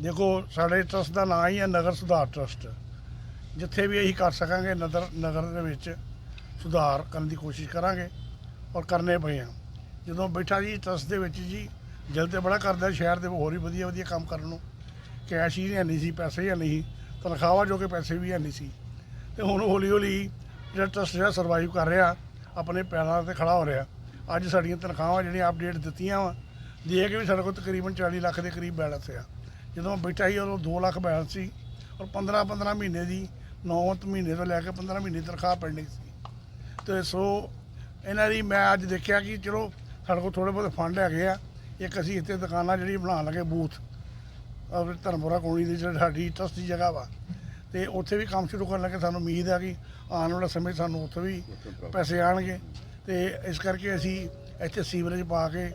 ਦੇਖੋ, ਸਾਡੇ ਟਰਸਟ ਦਾ ਨਾਂ ਹੀ ਹੈ ਨਗਰ ਸੁਧਾਰ ਟਰਸਟ ਜਿੱਥੇ ਵੀ ਅਸੀਂ ਕਰ ਸਕਾਂਗੇ ਨਗਰ ਨਗਰ ਦੇ ਵਿੱਚ ਸੁਧਾਰ ਕਰਨ ਦੀ ਕੋਸ਼ਿਸ਼ ਕਰਾਂਗੇ ਔਰ ਕਰਨੇ ਪਏ ਆ ਜਦੋਂ ਬੈਠਾ ਜੀ ਟਰਸਟ ਦੇ ਵਿੱਚ ਜੀ, ਦਿਲ ਤੇ ਬੜਾ ਕਰਦਾ ਸ਼ਹਿਰ ਦੇ ਹੋਰ ਹੀ ਵਧੀਆ ਵਧੀਆ ਕੰਮ ਕਰਨ ਨੂੰ। ਕੈਸ਼ ਹੀ ਨਹੀਂ ਸੀ, ਪੈਸੇ ਹੀ ਨਹੀਂ ਸੀ, ਤਨਖਾਹਾਂ ਜੋ ਕਿ ਪੈਸੇ ਵੀ ਹੈ ਨਹੀਂ ਸੀ। ਤੇ ਹੁਣ ਹੌਲੀ ਹੌਲੀ ਜਿਹੜਾ ਟਰਸਟ ਜਿਹੜਾ ਸਰਵਾਈਵ ਕਰ ਰਿਹਾ, ਆਪਣੇ ਪੈਰਾਂ ਤੇ ਖੜਾ ਹੋ ਰਿਹਾ। ਅੱਜ ਸਾਡੀਆਂ ਤਨਖਾਹਾਂ ਜਿਹੜੀਆਂ ਅਪਡੇਟ ਦਿੱਤੀਆਂ ਵਾ ਦੇ ਕੇ ਵੀ ਸਾਡੇ ਕੋਲ ਤਕਰੀਬਨ 40 ਲੱਖ ਦੇ ਕਰੀਬ ਬੈਲੈਂਸ ਆ। ਜਦੋਂ ਬੈਠਾ ਸੀ, ਉਦੋਂ 2 ਲੱਖ ਬੈਲੈਂਸ ਸੀ ਔਰ 15 15 ਮਹੀਨੇ ਦੀ 9 ਮਹੀਨੇ ਤੋਂ ਲੈ ਕੇ 15 ਮਹੀਨੇ ਦੀ ਤਨਖਾਹ ਪੈਂਡਿੰਗ ਸੀ। ਤੇ ਸੋ ਇਹਨਾਂ ਦੀ ਮੈਂ ਅੱਜ ਦੇਖਿਆ ਕਿ ਚਲੋ ਸਾਡੇ ਕੋਲ ਥੋੜੇ ਬਹੁਤ ਫੰਡ ਹੈਗੇ ਆ, ਇੱਕ ਅਸੀਂ ਇੱਥੇ ਦੁਕਾਨਾਂ ਜਿਹੜੀ ਬਣਾਉਣ ਲੱਗੇ ਬੂਥ, ਔਰ ਧਰਮਪੁਰਾ ਕੋਣੀ ਦੀ ਜਿਹੜੀ ਸਾਡੀ ਟਰਸਟ ਦੀ ਜਗ੍ਹਾ ਵਾ, ਤੇ ਉੱਥੇ ਵੀ ਕੰਮ ਸ਼ੁਰੂ ਕਰਨ ਲੱਗੇ ਸਾਨੂੰ ਉਮੀਦ ਆ ਕਿ ਆਉਣ ਵਾਲੇ ਸਮੇਂ ਸਾਨੂੰ ਉੱਥੇ ਵੀ ਪੈਸੇ ਆਣਗੇ ਤੇ ਇਸ ਕਰਕੇ ਅਸੀਂ ਇੱਥੇ ਸੀਵਰੇਜ ਪਾ ਕੇ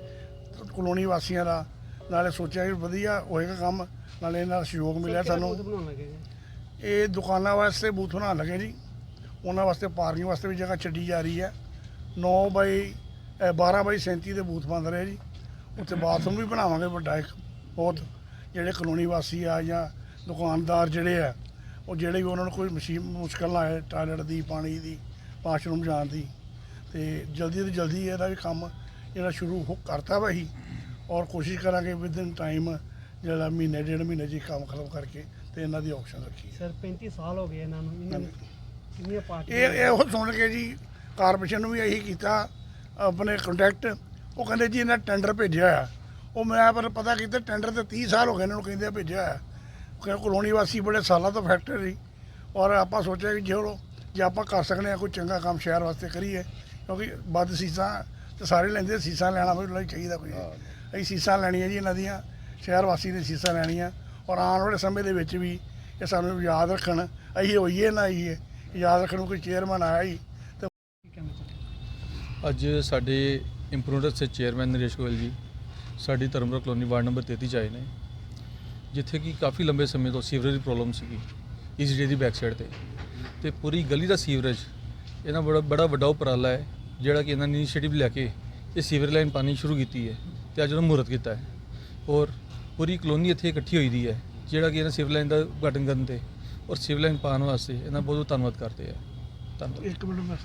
ਕਲੋਨੀ ਵਾਸੀਆਂ ਦਾ ਨਾਲੇ ਸੋਚਿਆ ਕਿ ਵਧੀਆ ਹੋਏਗਾ ਕੰਮ ਨਾਲੇ ਇਹਨਾਂ ਦਾ ਸਹਿਯੋਗ ਮਿਲਿਆ ਸਾਨੂੰ। ਬਣਾਉਣ ਲੱਗੇ ਜੀ? ਇਹ ਦੁਕਾਨਾਂ ਵਾਸਤੇ ਬੂਥ ਬਣਾਉਣ ਲੱਗੇ ਜੀ। ਉਹਨਾਂ ਵਾਸਤੇ ਪਾਰਕਿੰਗ ਵਾਸਤੇ ਵੀ ਜਗ੍ਹਾ ਛੱਡੀ ਜਾ ਰਹੀ ਹੈ। 9 ਬਾਈ ਅ, 12 ਬਾਈ 37 ਦੇ ਬੂਥ ਬਣ ਰਹੇ ਜੀ। ਉੱਥੇ ਬਾਥਰੂਮ ਵੀ ਬਣਾਵਾਂਗੇ ਵੱਡਾ ਇੱਕ ਬਹੁਤ। ਜਿਹੜੇ ਕਲੋਨੀ ਵਾਸੀ ਆ ਜਾਂ ਦੁਕਾਨਦਾਰ ਜਿਹੜੇ ਆ ਉਹ ਜਿਹੜੇ ਵੀ ਉਹਨਾਂ ਨੂੰ ਕੋਈ ਮਸ਼ੀਨ ਮੁਸ਼ਕਲ ਆਏ ਟਾਇਲਟ ਦੀ ਪਾਣੀ ਦੀ ਵਾਸ਼ਰੂਮ ਜਾਣ ਦੀ। ਤੇ ਜਲਦੀ ਤੋਂ ਜਲਦੀ ਇਹਦਾ ਵੀ ਕੰਮ ਜਿਹੜਾ ਸ਼ੁਰੂ ਹੋ ਕਰਤਾ ਵਾ ਹੀ। ਔਰ ਕੋਸ਼ਿਸ਼ ਕਰਾਂਗੇ ਵਿਦਿਨ ਟਾਈਮ ਜਿਹੜਾ ਮਹੀਨੇ ਡੇਢ ਮਹੀਨੇ ਹੀ ਕੰਮ ਖਤਮ ਕਰਕੇ ਤੇ ਇਹਨਾਂ ਦੀ ਆਪਸ਼ਨ ਰੱਖੀ ਹੈ ਸਰ 35 ਸਾਲ ਹੋ ਗਏ ਇਹਨਾਂ ਨੂੰ। ਇਹਨਾਂ ਨੇ ਕਿੰਨੀਆਂ ਪਾਰਟੀਆਂ ਇਹ ਇਹੋ ਸੁਣ ਕੇ ਜੀ ਕਾਰਪੋਰੇਸ਼ਨ ਨੂੰ ਵੀ ਇਹੀ ਕੀਤਾ ਆਪਣੇ ਕੰਟੈਕਟ ਉਹ ਕਹਿੰਦੇ ਜੀ ਇਹਨਾਂ ਟੈਂਡਰ ਭੇਜਿਆ ਆ। ਉਹ ਮੈਂ ਪਰ ਪਤਾ ਕੀਤਾ ਟੈਂਡਰ ਤੇ 30 ਸਾਲ ਹੋ ਗਏ ਇਹਨਾਂ ਨੂੰ ਕਹਿੰਦੇ ਆ ਭੇਜਿਆ ਆ। ਕਿ ਕਲੋਨੀ ਵਾਸੀ ਬੜੇ ਸਾਲਾਂ ਤੋਂ ਫੈਕਟਰੀ ਔਰ ਆਪਾਂ ਸੋਚਿਆ ਕਿ ਜੇ ਜੇ ਆਪਾਂ ਕਰ ਸਕਦੇ ਆ ਕੋਈ ਚੰਗਾ ਕੰਮ ਸ਼ਹਿਰ ਵਾਸਤੇ ਕਰੀਏ। ਕਿਉਂਕਿ ਵੱਧ ਸੀਸਾਂ ਤੇ ਸਾਰੇ ਲੈਂਦੇ ਸੀਸਾਂ ਲੈਣਾ ਵੀ ਲਈ ਚਾਹੀਦਾ ਕੋਈ। ਅਸੀਂ ਸੀਸਾਂ ਲੈਣੀਆਂ ਜੀ ਇਹਨਾਂ ਦੀਆਂ ਸ਼ਹਿਰ ਵਾਸੀ ਨੇ ਸੀਸਾਂ ਲੈਣੀਆਂ ਔਰ ਆਉਣ ਵਾਲੇ ਸਮੇਂ ਦੇ ਵਿੱਚ ਵੀ ਇਹ ਸਾਨੂੰ ਯਾਦ ਰੱਖਣ ਅਸੀਂ ਹੋਈਏ ਨਾ ਹੋਈਏ ਯਾਦ ਰੱਖਣ ਨੂੰ ਕੋਈ ਚੇਅਰਮੈਨ ਆਇਆ ਹੀ ਤੇ ਕੀ ਕਹਿਣਾ ਚਾਹੁੰਦੇ ਅੱਜ ਸਾਡੇ ਇੰਪਰੂਵਮੈਂਟ ਦੇ ਚੇਅਰਮੈਨ ਨਰੇਸ਼ ਗੋਇਲ ਜੀ ਸਾਡੀ ਧਰਮਪੁਰਾ ਕਲੋਨੀ ਵਾਰਡ ਨੰਬਰ 33 ਚ ਆਏ ਨੇ ਜਿੱਥੇ ਕਿ ਕਾਫੀ ਲੰਬੇ ਸਮੇਂ ਤੋਂ ਸੀਵਰੇਜ ਦੀ ਪ੍ਰੋਬਲਮ ਸੀਗੀ ਇਸ ਡੇ ਦੀ ਬੈਕ ਸਾਈਡ ਤੇ। ਤੇ ਪੂਰੀ ਗਲੀ ਦਾ ਸੀਵਰੇਜ ਇਹਨਾਂ ਬੜਾ ਬੜਾ ਵੱਡਾ ਉਪਰਾਲਾ ਹੈ ਜਿਹੜਾ ਕਿ ਇਹਨਾਂ ਨੇ ਇਨੀਸ਼ੀਏਟਿਵ ਲੈ ਕੇ ਇਹ ਸੀਵਰੇਜ ਲਾਈਨ ਪਾਣੀ ਸ਼ੁਰੂ ਕੀਤੀ ਹੈ। ਤੇ ਅੱਜ ਉਹਨਾਂ ਮਹੂਰਤ ਕੀਤਾ ਹੈ। ਔਰ ਪੂਰੀ ਕਲੋਨੀ ਇੱਥੇ ਇਕੱਠੀ ਹੋਈ ਦੀ ਹੈ, ਜਿਹੜਾ ਕਿ ਇਹਨਾਂ ਸਿਵਲ ਲਾਈਨ ਦਾ ਉਦਘਾਟਨ ਕਰਨ ਤੇ ਔਰ ਸਿਵਲ ਲਾਈਨ ਪਾਉਣ ਵਾਸਤੇ ਇਹਨਾਂ ਬਹੁਤ ਬਹੁਤ ਧੰਨਵਾਦ ਕਰਦੇ ਆ। ਧੰਨਵਾਦ। ਇੱਕ ਮਿੰਟ ਮੈਂ